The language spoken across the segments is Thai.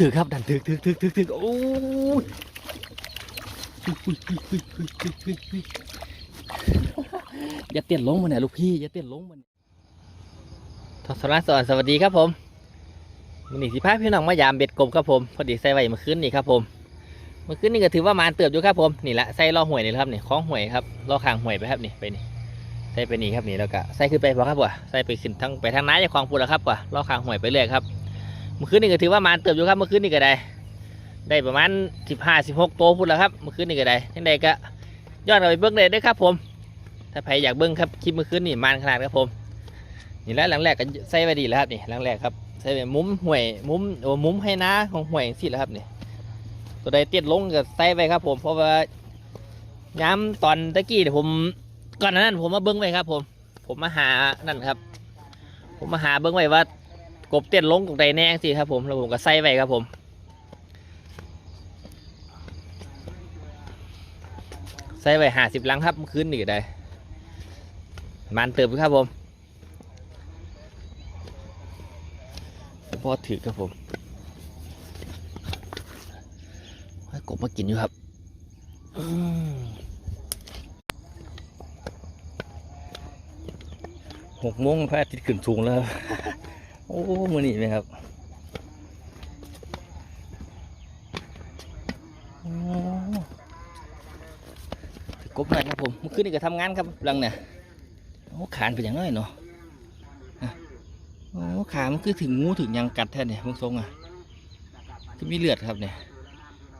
ถือครับดันถือถือถือถือถือโอ้ยอย่าเตี้ยลงมันเนี่ยลูกพี่อย่าเตี้ยลงมันทศรัสอนสวัสดีครับผมมันนี่สิพาพี่น้องมายามเบ็ดกลมครับผมพอดีใส่ไว้เมื่อคืนนี่ครับผมเมื่อคืนนี่ก็ถือว่ามานเติบอยู่ครับผมนี่แหละใส่ล่อห่วยนี่ครับนี่คล้องห่วยครับล่อคางห่วยไปครับนี่ไปนี่ใส่ไปนี่ครับนี่แล้วก็ใส่ขึ้นไปพอครับว่ะใส่ไปขึ้นทั้งไปทางน้าจะคลองปูแล้วครับว่ะล่อคางห่วยไปเรื่อยครับ เมื่อคืนนี่ก็ถือว่ามานเติบอยู่ครับเมื่อคืนนี่ก็ได้ ได้ประมาณสิบห้าสิบหกตัวพุ่นแล้วครับเมื่อคืนนี่ก็ได้ยังไงก็ยอดเอาไปเบิ้งเลยได้ครับผม ถ้าใครอยากเบิ้งครับคลิปเมื่อคืนนี่มานขนาดครับผมนี่แล้วหลังแรกก็ใส่ไว้ดีแล้วครับนี่หลังแรกครับใส่ไปมุ้มห่วยมุ้มโอ้มุ้มให้น้าของห่วยสิแล้วครับนี่ตัวใดเตี้ยลงก็ใส่ไว้ครับ ผมเพราะว่าย้ำตอนตะกี้เดี๋ยวผมก่อนหนานั้นผมมาเบิ้งไว้ครับ ผม ผมมาหานั่นครับ ผมมาหาเบิ้งไว้ว่า กบเต้นลงกบใดแน่สิครับผมแล้วผมก็ใส่ไว้ครับผม ใส่ไว้ห้าสิบลังครับมื่อคืนนี่ได้มันเติมครับผมพอถือครับผมให้กบมากินอยู่ครับหกโมงพระอาทิตย์ขึ้นสูงแล้ว โอ้มือนี่ไหมครับกบหน่อยครับผมมื่อคืนนี่ก็ทำงานครับหลังเนี่ยโอ้ขานเป็นอย่างน้อยเนาะโอ้ขามันคือถึงงูถึงยังกัดแท้เนี่ยมึงทรงอะคือมีเลือดครับเนี่ย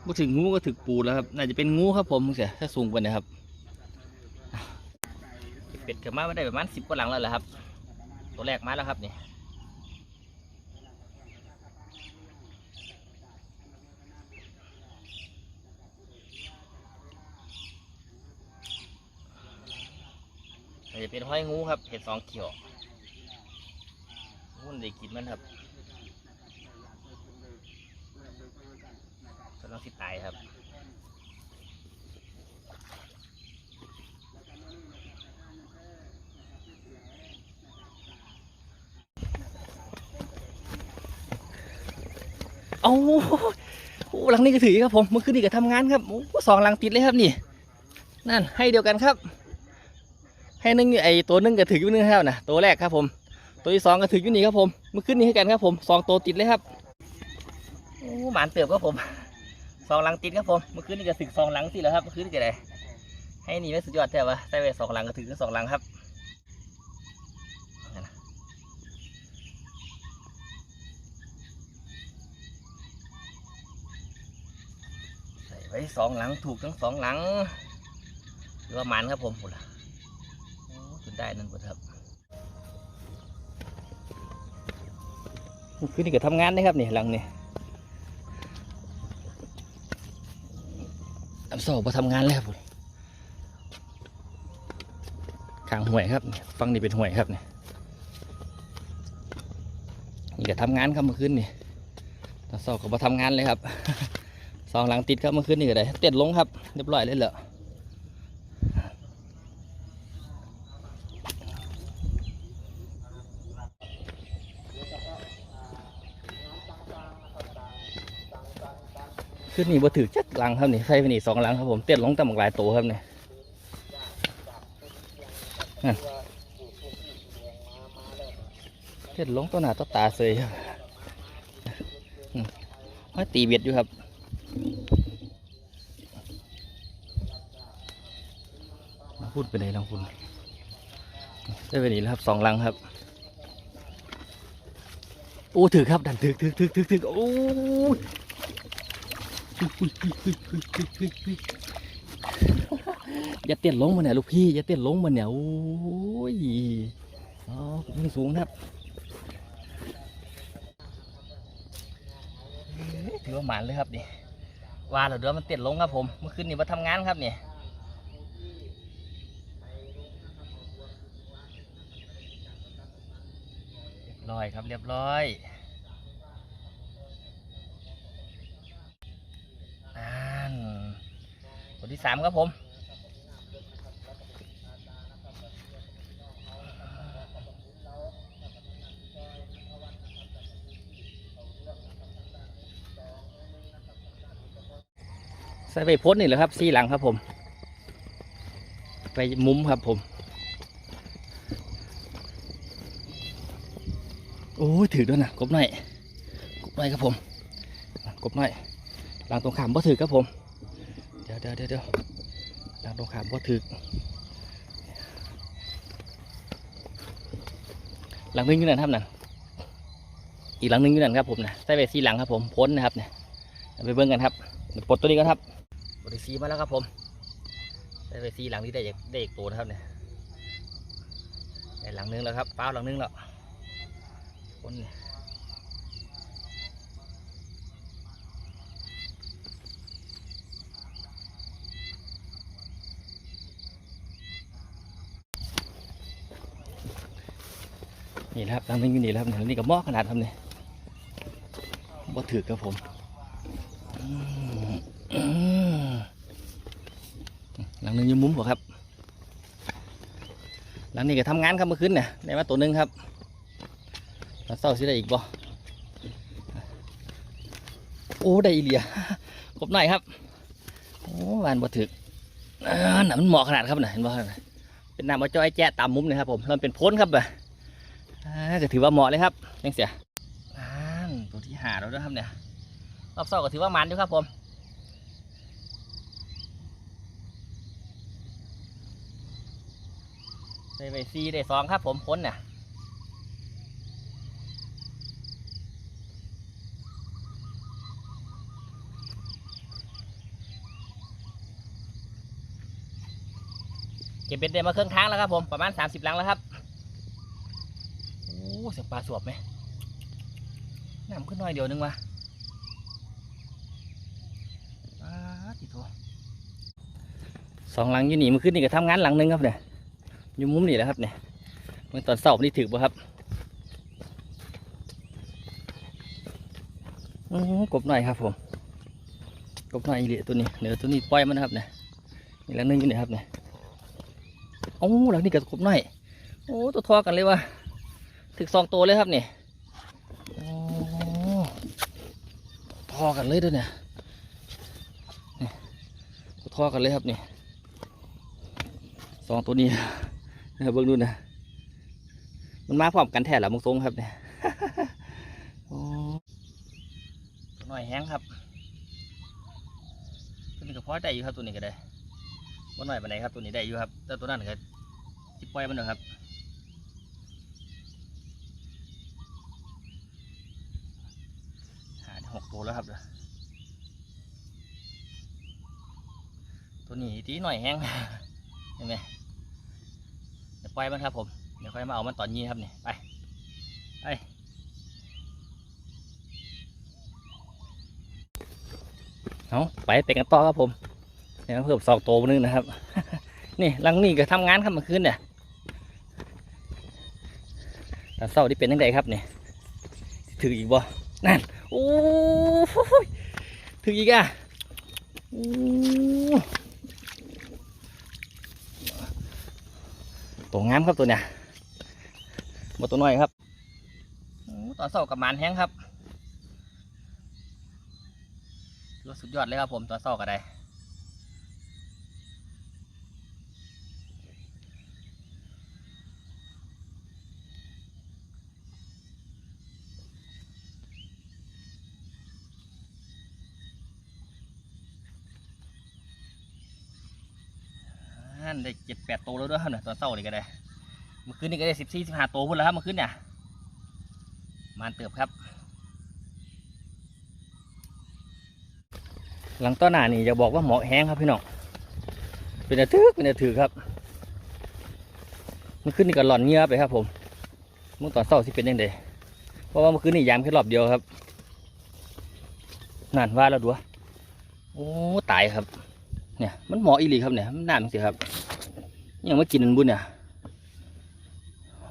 ก็ถึงงูก็ถึงปูแล้วครับน่าจะเป็นงูครับผมมึงเสียถ้าสูงกว่านี้ครับเป็ดเกิดมาไม่ได้ประมาณสิบกว่าหลังแล้วแหละครับ ตัวแรกมาแล้วครับเนี่ย อาจจะเป็นห้อยงูครับเห็ดสองเขียวงูได้กินมันครับกำลังสิตายครับเอาโอ้หลังนี้ก็ถือครับผมเมื่อคืนนี้ก็ทำงานครับโอ้สองหลังติดเลยครับนี่ นั่นให้เดียวกันครับ ให้นึงไอตัวนึงก็ถืออยู่นึงแล้วนะตัวแรกครับผม ตัวที่สองก็ถืออยู่นี่ครับผมเมื่อคืนนี้ให้กันครับผมสองตัวติดเลยครับโอ้หมานเติบครับผมสองหลังติดครับผมเมื่อคืนนี้ก็ถึงสองหลังสิแล้วครับเมื่อคืนนี้ก็ได้ให้นี่ไม่สุดยอดแท้วะใส่ไปสองหลังก็ถือสองหลังครับใส่ไว้สองหลังถูกทั้งสองหลังหรือว่าหมันครับผมหมดละ ได้นั่นบ่ครับคือนี่ก็ทำงานนะครับนี่หลังนี่อันสอบมาทำงานแล้วครับขางห่วยครับ ฟังนี่เป็นห่วยครับนี่นี่ก็ทำงานครับเมื่อคืนนี่ตอนสอบก็มาทำงานเลยครับสองหลังติดครับเมื่อคืนนี่ก็ได้เต็ดลงครับเรียบร้อยเลยเหรอ ขึ้นนี่บ่ถือจักหลังครับนี่ใส่ไปนี่สองหลังครับผมเต้นลงต่ำหลายตัวครับนี่เต้นลงตัวหน้าตัวตาเสยครับห้อยตีเบียดอยู่ครับพูดไปเลยน้องคุณใส่ไปนี่แล้วครับสองลังครับโอ้ถือครับดันถือถือถือถือถือโอ้ อย่าเต้นลงมาเนี่ยลูกพี่อย่าเต้นลงมาเนี่ยโอ้ยอ๋อมันสูงนะครับถือว่าหมานเลยครับนี่วาแล้วเดี๋ยวมันเต้นลงครับผมเมื่อคืนนี่มาทำงานครับเนี่ยเรียบร้อยครับเรียบร้อย นั่นตัว ที่สามครับผมใส่ไปพ้นนี่แหละครับซีหลังครับผม ไปมุมครับผมโอ้ยถือด้วยนะกบหน่อยกบหน่อยครับผมกบหน่อยหลังตรงขามบ่ถือครับผม ดี๋ยวเดี๋ยวเดี๋ยวเดี๋ยวหลังตรงขามบ่ถือหลังนึงอยู่นั่นครับนั่นอีกหลังนึงอยู่นั่นครับผมนะใส่ไปซีหลังครับผมพ้นนะครับเนี่ยไปเบิ่งกันครับปลดตัวนี้กันครับปลดซีมาแล้วครับผมใส่ไปซีหลังที่ได้อีกได้อีกตัวนะครับเนี่ยได้หลังนึงแล้วครับเป้าหลังนึงแล้วคนเนี่ย นี่นะครับทางนี้อยู่นี่แหละครับนี่ก็หม้อขนาดครับเนี่ยบ่ถือครับผมหลังนึงยู่มุมหัวครับ หลังนี้ก็ทำงานครับเมื่อคืนเนี่ยได้มาตัวหนึงครับแล้วเศร้าสิได้อีกบ่โอ้ได้อีเหลียกบหน่อยครับโอ้วานบ่ถึกอ่าน่ะมันเหมาะขนาดครับน่ะเห็นบ่เป็นน้ำมาจ้อยแจ๊ะตามมุมนี่ครับผมแล้วมันเป็นพ้นครับบ่ะอ่า ก็ถือว่าเหมาะเลยครับยังเสียอ่านตัวที่หาเราด้วยครับเนี่ยรอบเศร้าก็ถือว่ามันอยู่ครับผมได้ไปซีได้สองครับผมพ้นเนี่ยเก็บเบ็ดได้มาเครื่องทางแล้วครับผมประมาณ 30 ลังแล้วครับ อ้เสียงปลาสวบไหมน้ำขึ้นหน่อยเดียวนึงวะปลาติโถสองหลังอยู่นี่มันขึ้นนี่ก็ทำงานหลังหนึงครับเนี่ยอยู่มุมนี่แหละครับเนี่ยเมื่อตอนสาร์นี่ถือป่ะครับกบหน่อยครับผมกบหน่อยอีเหลียตัวนี้เดี๋ยวตัวนี้ปล่อยมันนะครับเนี่ยนี่หลังหนึงอยู่นี่ครับเนี่ยโอ้หลังนี้กับกบหน่อยโอ้ตัวทอกันเลยว่ะ ถึกสองตัวเลยครับนี่โอ้ทอกันเลยด้วยเนี่ยนี่ทอกันเลยครับนี่สองตัวนี้นะเบิ่งดูนะมันมาพร้อมกันแท้หรอมึงทรงครับเนี่ยโอ้หน่อยแห้งครับตัวนี้ก็พอได้อยู่ครับตัวนี้ก็ได้บ่หน่อยปานใดครับตัวนี้ได้อยู่ครับแต่ตัวนั้นก็สิปล่อยมันเถอะครับ หาได้หแล้วครับตัวนี้ตีหน่อยแห้งเห็นไหมเดี๋ยวปล่อยมันครับผมเดี๋ยวค่อยมาเอามันตอนนี้ครับนี่ไปไปเอาไปไปกันต่อครับผมเดี๋ยวเพิ่มสองโตวนึงนะครับ นี่ลังนี่ก็ทำงานครับเมื่อคืนเนี่ยตอนเศร้าที่เป็นยังไงครับเนี่ยถืออีกบ่นั่น โอ้ยถึงอีกอะตัวงามครับตัวเนี้ยบ่ตัวน้อยครับต่อเสากับมันแห้งครับถือว่าสุดยอดเลยครับผมตอเสาก็ได้ั่นได้เจ็ดแปดตัวแล้วด้วยครับเนี่ยตอนเศร้านี่ก็ได้เมื่อคืนนี่ก็ได้สิบสี่สิบห้าตัวพุ่นแล้วครับเมื่อคืนเนี่ยมานเติบครับ หลังต้นหน้านี่จะบอกว่าหมอกแห้งครับพี่น้องเป็นอาทึกเป็นอาถือครับเมื่อคืนนี่ก็หล่อนเงียบไปครับ ผมเมื่อตอนเศร้าที่เป็นยังไงเพราะว่าเมื่อคืนนี่ยามแค่รอบเดียวครับนั่นว่าแล้วดัวโอ้ตายครับ เนี่ยมันหมออีหลีครับเนี่ยมันน้ำสิครับยังไม่กินมันบุญเนี่ย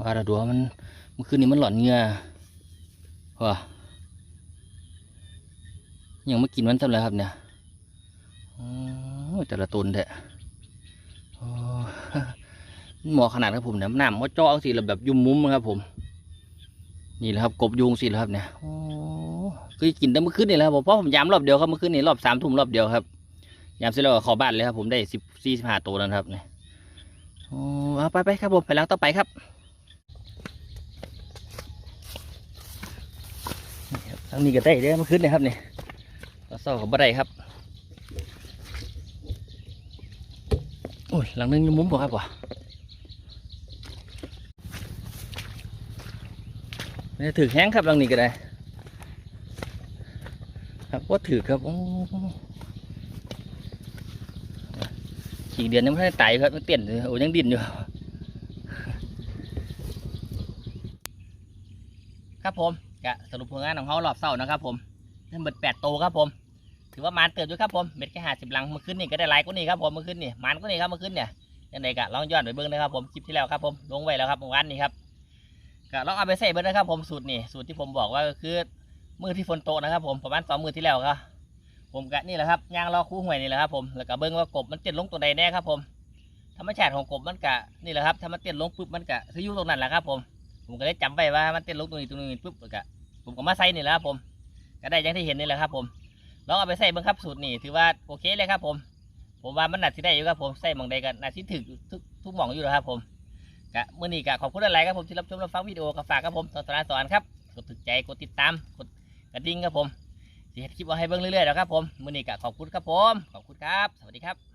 ว่าระดัวมันเมื่อคืนนี้มันหลอนเงือว่ายังไม่กินมันทำไรครับเนี่ยแต่ละตนแท้โอ้มันหมอขนาดครับผมเนี่ยน้ำมันเจ่อสิแบบยุ่มมุ้มครับผม นี่แหละครับกบยุงสิแล้วครับเนี่ยโอ้คือกินแต่เมื่อคืนนี่แหละครับผมเพราะผมยามรอบเดียวครับเมื่อคืนนี้รอบสามทุ่มรอบเดียวครับ ยามเสร็จแล้วก็ขอบ้านเลยครับผมได้สิบสี่สิบห้าตัวแล้วนครับเนี่ยโอ้เอาไปไปครับผมไปหลังต่อไปครับนี่ครับทางนี้ก็ได้เด้อมาขึ้นเลยครับเนี่ยต่อเศร้ากับบ่ได้ครับโอ้ยหลังนึงยังมุมบ่ครับวะนี่ถือแห้งครับหลังนี้ก็ได้ ครับว่าถือครับโอ้ ขี่เดือนยังไม่ได้ไต่ครับมันเตี้ยนอยู่โอ้ยังดินอยู่ ครับผมกะสรุปผลงานของเขารอบเสาร์นะครับ ผมทั้งหมดแปดโตครับผม ถือว่ามันเติบอยู่ครับผมเม็ดแค่ห้าสิบลังเมื่อคืนนี่ก็ได้หลายกว่านี้ครับผมเมื่อคืนนี่มันกว่านี้ครับเมื่อคืนเนี่ยยังไงกะลองย้อนไปเบิ้งนะครับผมคลิปที่แล้วครับผมลงไว้แล้วครับเมื่อวานนี้ครับกะลองเอาไปใส่เบิ้งนะครับผมสูตรนี่สูตรที่ผมบอกว่าก็คือ มือที่ฝนตกนะครับ ผมประมาณสองมือที่แล้วครับ ผมกะนี่แหละครับย่างรอคู่หวยนี่แหละครับผมแล้วก็เบิ้งว่ากบมันเต้นลงตัวใดแน่ครับผมธรรมชาติของกบมันกะนี่แหละครับถ้ามันเต้นลงปุ๊บมันกะคืออยู่ตรงนั้นแหละครับผมผมก็ได้จำไว้ว่ามันเต้นลงตรงนี้ตรงนี้ปุ๊บก็ผมก็มาใส่นี่แหละครับผมก็ได้อย่างที่เห็นนี่แหละครับผมลองเอาไปใส่เบิ้งครับสูตรนี่ถือว่าโอเคเลยครับผมผมว่ามันหน่าที่ได้อยู่ครับผมใส่หมองใดกันหน่าที่ถึกทุกทุกหมองอยู่แล้วครับผมกะมื่อนี้กะขอบคุณอะไรครับผมที่รับชมรับฟังวิดีโอกับฝากครับผมสอนสอนสอนครับกดถึกใจกดติดตามกดกระดิ่งครับผม เฮ็ดคลิปเอาให้เบิ่งเรื่อยๆนะครับผมมือนี้ก็ขอบคุณครับผม ขอบคุณครับ สวัสดีครับ